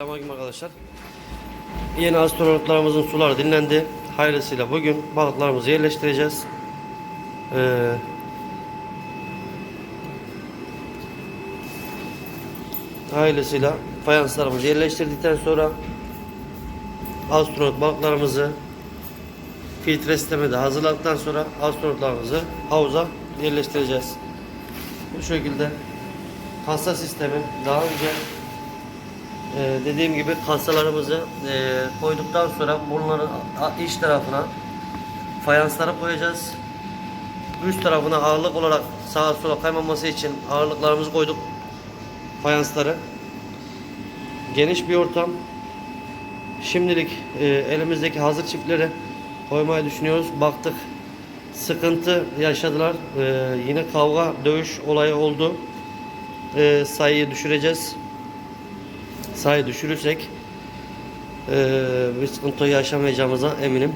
Selamünaleyküm arkadaşlar. Yeni astronotlarımızın suları dinlendi. Hayırlısıyla bugün balıklarımızı yerleştireceğiz. Ee, hayırlısıyla fayanslarımızı yerleştirdikten sonra astronot balıklarımızı filtre sistemi de hazırladıktan sonra astronotlarımızı havuza yerleştireceğiz. Bu şekilde kasa sistemi daha önce ee, dediğim gibi kasalarımızı e, koyduktan sonra bunların iç tarafına fayansları koyacağız. Üst tarafına ağırlık olarak sağa sola kaymaması için ağırlıklarımızı koyduk. Fayansları. Geniş bir ortam. Şimdilik e, elimizdeki hazır çiftleri koymayı düşünüyoruz. Baktık sıkıntı yaşadılar. E, yine kavga, dövüş olayı oldu. E, sayıyı düşüreceğiz sayı düşürürsek eee bir sıkıntı yaşamayacağımıza eminim.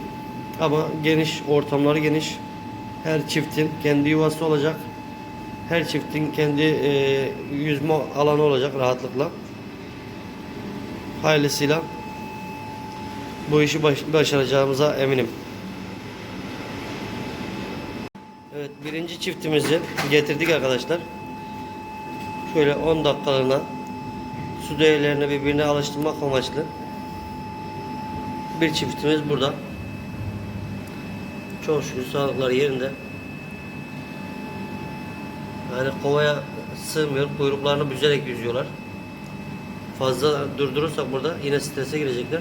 Ama geniş, ortamları geniş. Her çiftin kendi yuvası olacak. Her çiftin kendi eee, yüzme alanı olacak rahatlıkla. Hayırlısıyla bu işi baş- başaracağımıza eminim. Evet birinci çiftimizi getirdik arkadaşlar. Şöyle 10 dakikalığına su değerlerini birbirine alıştırmak amaçlı bir çiftimiz burada. Çok şükür sağlıkları yerinde. Yani kovaya sığmıyor. Kuyruklarını büzerek yüzüyorlar. Fazla durdurursak burada yine strese girecekler.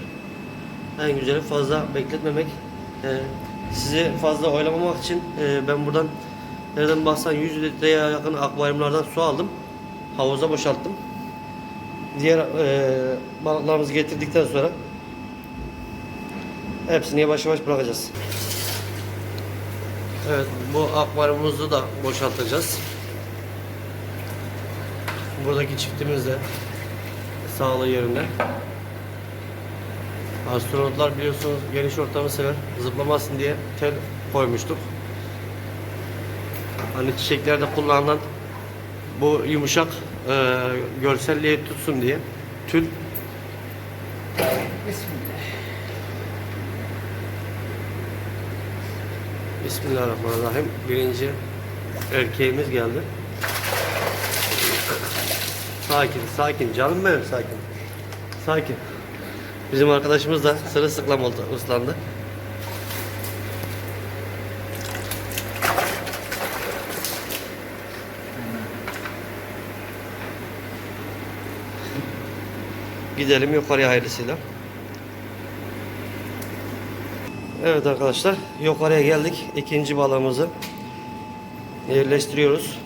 En güzeli fazla bekletmemek. Ee, sizi fazla oylamamak için e, ben buradan nereden baksan 100 litreye yakın akvaryumlardan su aldım. Havuza boşalttım diğer e, balıklarımızı getirdikten sonra hepsini yavaş yavaş bırakacağız. Evet bu akvaryumumuzu da boşaltacağız. Buradaki çiftimiz de sağlığı yerinde. Astronotlar biliyorsunuz geniş ortamı sever. Zıplamasın diye tel koymuştuk. Hani çiçeklerde kullanılan bu yumuşak e, görselliği tutsun diye tül Bismillahirrahmanirrahim. Birinci erkeğimiz geldi. Sakin, sakin. Canım benim sakin. Sakin. Bizim arkadaşımız da sırılsıklam oldu, ıslandı. Gidelim yukarıya hayırlısıyla. Evet arkadaşlar yukarıya geldik. İkinci balığımızı yerleştiriyoruz.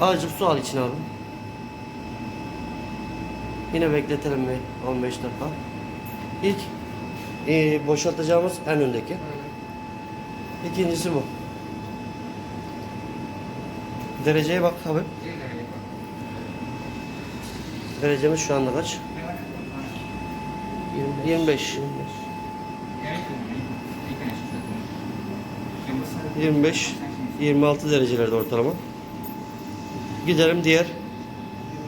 Azıcık su al içine abi. Yine bekletelim bir 15 dakika. İlk e, boşaltacağımız en öndeki. İkincisi bu. Dereceye bak abi. Derecemiz şu anda kaç? 25. 25 26 derecelerde ortalama. Gidelim diğer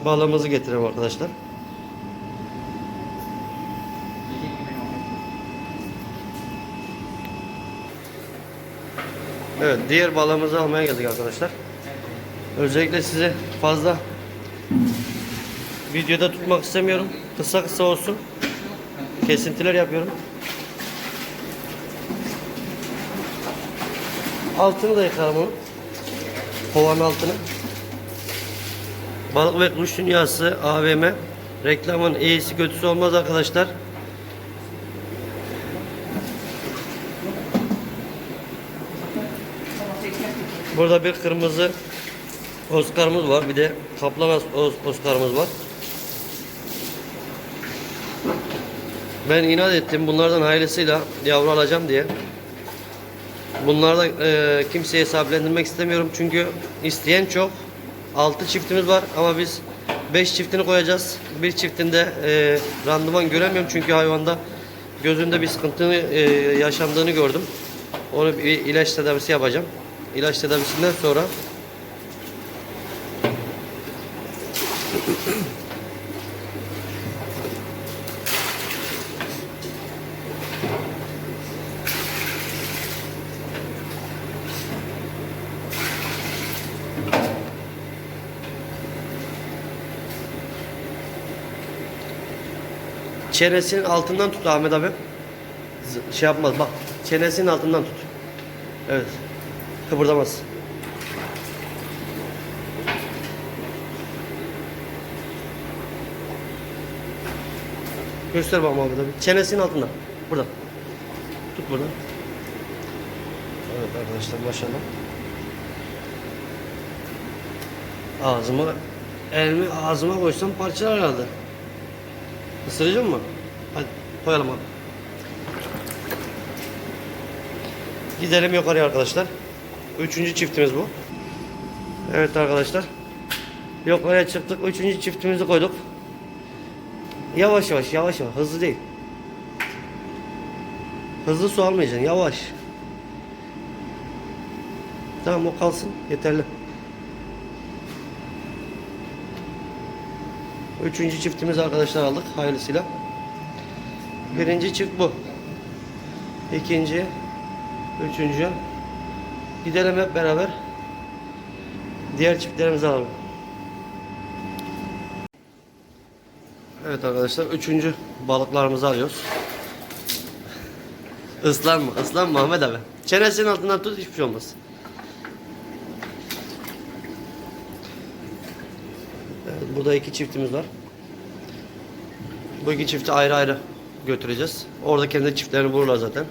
balığımızı getirelim arkadaşlar. Evet, diğer balığımızı almaya geldik arkadaşlar. Özellikle size fazla videoda tutmak istemiyorum. Kısa kısa olsun. Kesintiler yapıyorum. Altını da yıkarım onu. Kovanın altını. Balık ve Kuş Dünyası AVM reklamın iyisi kötüsü olmaz arkadaşlar. Burada bir kırmızı Oscar'ımız var. Bir de kaplan Os- Oscar'ımız var. Ben inat ettim bunlardan hayırlısıyla yavru alacağım diye. Bunlarda e, kimseye sahiplendirmek istemiyorum çünkü isteyen çok. 6 çiftimiz var ama biz 5 çiftini koyacağız. Bir çiftinde e, randıman göremiyorum çünkü hayvanda gözünde bir sıkıntı e, yaşandığını gördüm. Onu bir ilaç tedavisi yapacağım. İlaç tedavisinden sonra çenesinin altından tut Ahmet abi. Şey yapmaz bak. Çenesinin altından tut. Evet. Kıpırdamaz. Göster bak Ahmet abi. Çenesinin altından. Burada. Tut burada. Evet arkadaşlar maşallah. Ağzıma elimi ağzıma koysam parçalar herhalde. Isıracak mı? Hadi koyalım abi. Gidelim yukarıya arkadaşlar. Üçüncü çiftimiz bu. Evet arkadaşlar. Yukarıya çıktık. Üçüncü çiftimizi koyduk. Yavaş yavaş yavaş yavaş. Hızlı değil. Hızlı su almayacaksın. Yavaş. Tamam o kalsın. Yeterli. Üçüncü çiftimiz arkadaşlar aldık hayırlısıyla. Birinci çift bu. İkinci, üçüncü. Gidelim hep beraber. Diğer çiftlerimizi alalım. Evet arkadaşlar üçüncü balıklarımızı alıyoruz. Islanma, ıslanma Ahmet abi. Çenesinin altından tut hiçbir şey olmaz. Evet, burada iki çiftimiz var. Bu iki çifti ayrı ayrı götüreceğiz. Orada kendi çiftlerini bulurlar zaten.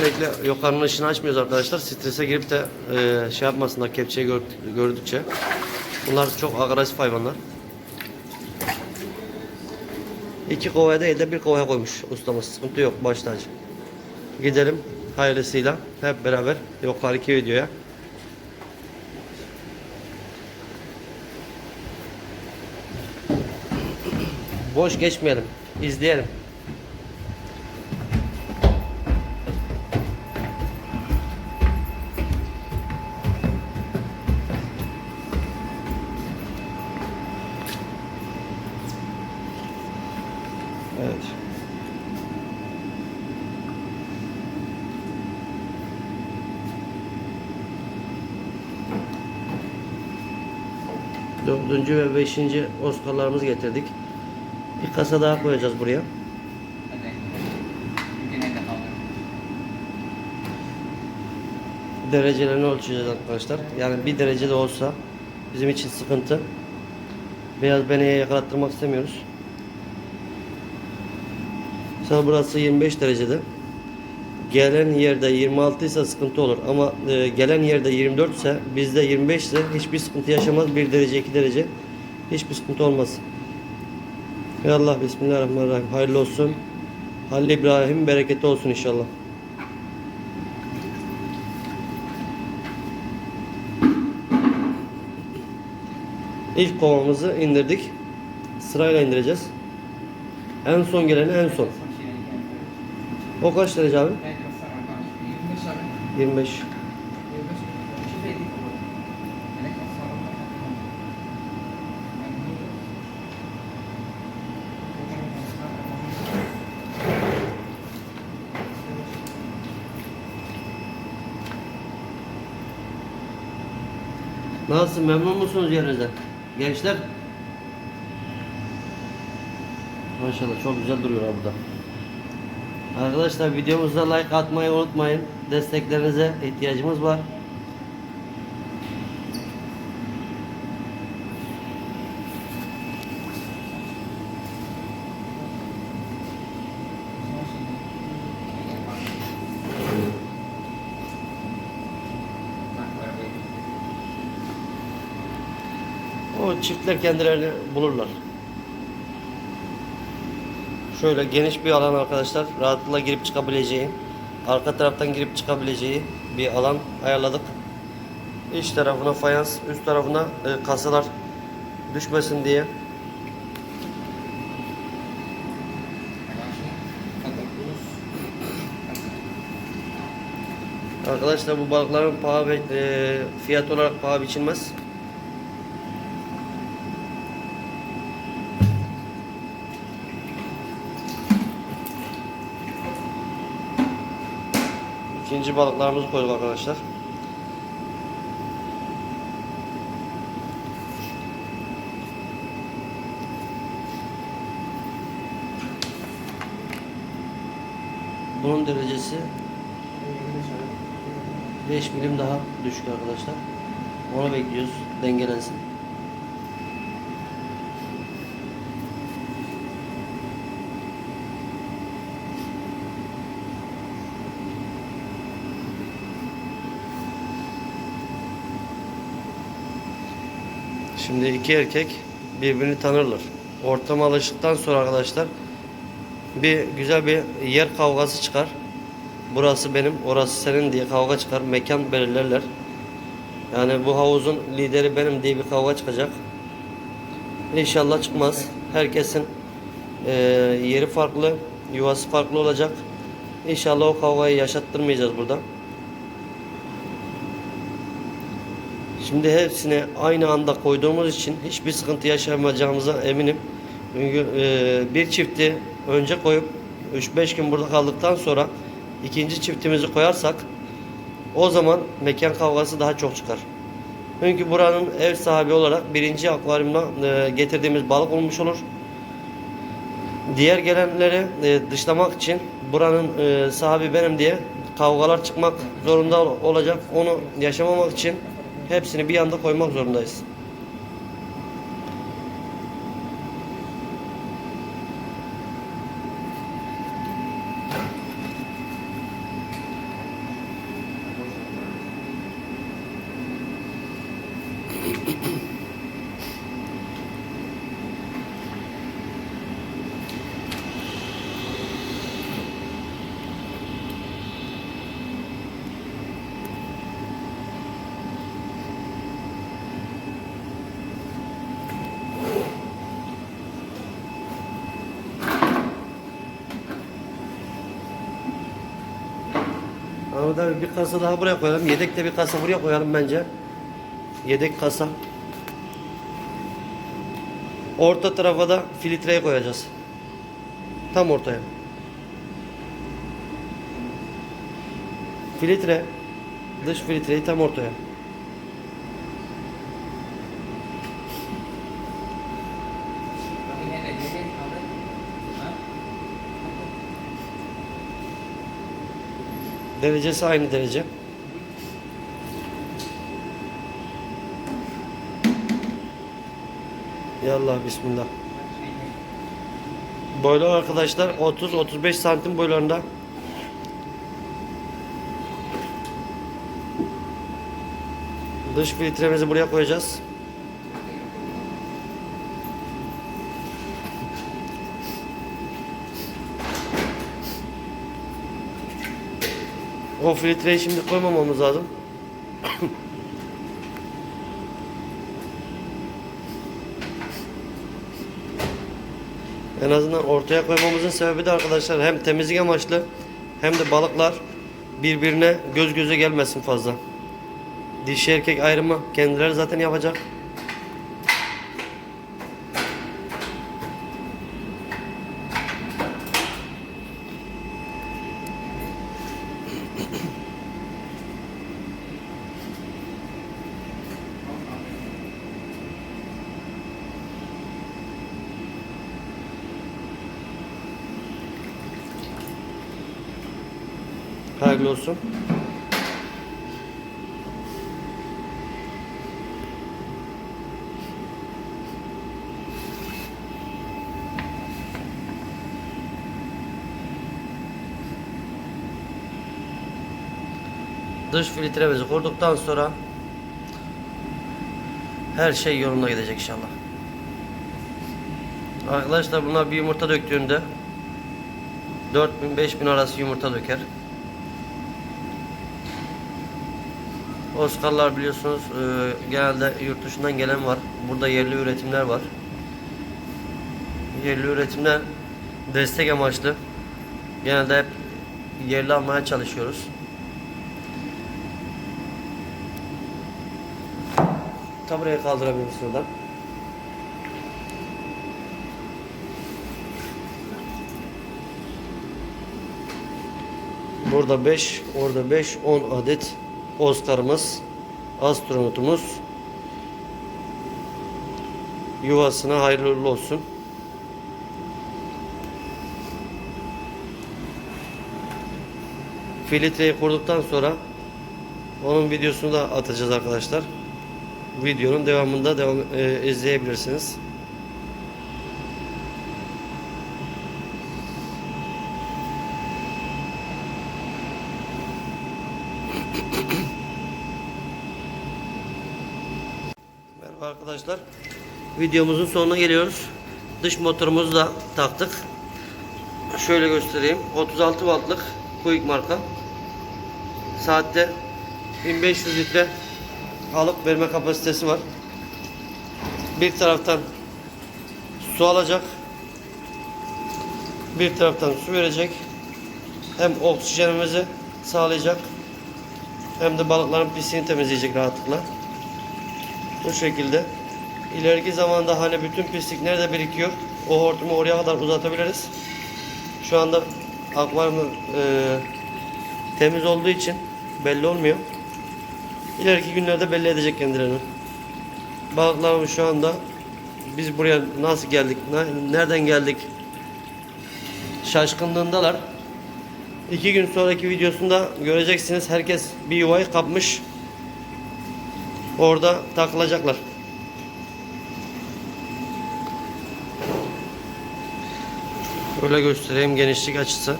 Özellikle yukarının ışığını açmıyoruz arkadaşlar. Strese girip de e, şey yapmasınlar kepçeyi gör, gördükçe. Bunlar çok agresif hayvanlar. İki kovaya değil de bir kovaya koymuş ustamız. Sıkıntı yok baş. Gidelim hayırlısıyla hep beraber yukarıki videoya. Boş geçmeyelim. izleyelim. Evet. Dördüncü ve beşinci Oscar'larımızı getirdik. Bir kasa daha koyacağız buraya. Derecelerini ölçeceğiz arkadaşlar. Yani bir derece de olsa bizim için sıkıntı. Beyaz beneye yakalattırmak istemiyoruz. Mesela burası 25 derecede. Gelen yerde 26 ise sıkıntı olur ama e, gelen yerde 24 ise bizde 25 ise hiçbir sıkıntı yaşamaz. 1 derece 2 derece hiçbir sıkıntı olmaz. Ya Allah Bismillahirrahmanirrahim. Hayırlı olsun. Halil İbrahim bereketi olsun inşallah. İlk kovamızı indirdik. Sırayla indireceğiz. En son geleni en son. O kaç derece abi? 25. Nasılsın? Memnun musunuz yerinizden? Gençler? Maşallah çok güzel duruyorlar burada. Arkadaşlar videomuza like atmayı unutmayın. Desteklerinize ihtiyacımız var. O çiftler kendilerini bulurlar. Şöyle geniş bir alan arkadaşlar. Rahatlıkla girip çıkabileceği, arka taraftan girip çıkabileceği bir alan ayarladık. İç tarafına fayans, üst tarafına e, kasalar düşmesin diye. Arkadaşlar bu balıkların paha ve e, fiyat olarak paha biçilmez. İkinci balıklarımızı koyduk arkadaşlar. Bunun derecesi 5 milim daha düşük arkadaşlar. Onu bekliyoruz dengelensin. Şimdi iki erkek birbirini tanırlar. Ortama alıştıktan sonra arkadaşlar bir güzel bir yer kavgası çıkar. Burası benim, orası senin diye kavga çıkar. Mekan belirlerler. Yani bu havuzun lideri benim diye bir kavga çıkacak. İnşallah çıkmaz. Herkesin eee, yeri farklı, yuvası farklı olacak. İnşallah o kavgayı yaşattırmayacağız burada. Şimdi hepsini aynı anda koyduğumuz için hiçbir sıkıntı yaşamayacağımıza eminim. Eee, bir çifti önce koyup 3-5 gün burada kaldıktan sonra ikinci çiftimizi koyarsak o zaman mekan kavgası daha çok çıkar. Çünkü buranın ev sahibi olarak birinci akvaryumda e, getirdiğimiz balık olmuş olur. Diğer gelenleri e, dışlamak için buranın e, sahibi benim diye kavgalar çıkmak zorunda ol- olacak. Onu yaşamamak için hepsini bir anda koymak zorundayız. Abi bir kasa daha buraya koyalım. Yedek de bir kasa buraya koyalım bence. Yedek kasa. Orta tarafa da filtreyi koyacağız. Tam ortaya. Filtre. Dış filtreyi tam ortaya. Derecesi aynı derece. Yallah bismillah. Boylu arkadaşlar 30-35 santim boylarında. Dış filtremizi buraya koyacağız. O filtreyi şimdi koymamamız lazım. En azından ortaya koymamızın sebebi de arkadaşlar hem temizlik amaçlı hem de balıklar birbirine göz göze gelmesin fazla. Dişi erkek ayrımı kendileri zaten yapacak. Hayırlı olsun. Dış filtremizi kurduktan sonra her şey yoluna gidecek inşallah. Arkadaşlar bunlar bir yumurta döktüğünde 4000-5000 arası yumurta döker. Oscar'lar biliyorsunuz e, genelde yurt dışından gelen var. Burada yerli üretimler var. Yerli üretimler destek amaçlı. Genelde hep yerli almaya çalışıyoruz. Tabureye kaldırabiliriz şuradan. Burada 5, orada 5, 10 adet Oscar'ımız, astronotumuz yuvasına hayırlı olsun. Filtreyi kurduktan sonra onun videosunu da atacağız arkadaşlar. Videonun devamında devam e, izleyebilirsiniz. Merhaba arkadaşlar. Videomuzun sonuna geliyoruz. Dış motorumuzu da taktık. Şöyle göstereyim. 36 wattlık Quick marka. Saatte 1500 litre alıp verme kapasitesi var. Bir taraftan su alacak. Bir taraftan su verecek. Hem oksijenimizi sağlayacak. Hem de balıkların pisliğini temizleyecek rahatlıkla. Bu şekilde. İleriki zamanda hani bütün pislik nerede birikiyor? O hortumu oraya kadar uzatabiliriz. Şu anda akvaryum e, temiz olduğu için belli olmuyor. İleriki günlerde belli edecek kendilerini. Balıklarımız şu anda biz buraya nasıl geldik, ne- nereden geldik şaşkınlığındalar. İki gün sonraki videosunda göreceksiniz herkes bir yuvayı kapmış. Orada takılacaklar. Böyle göstereyim genişlik açısı.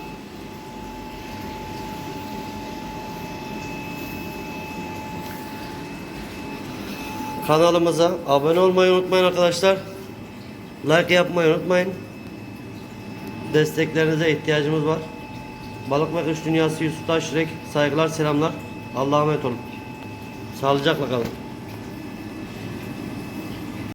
Kanalımıza abone olmayı unutmayın arkadaşlar. Like yapmayı unutmayın. Desteklerinize ihtiyacımız var. Balık ve Kış Dünyası Yusuf Taşrek saygılar selamlar. Allah'a emanet olun. Sağlıcakla kalın.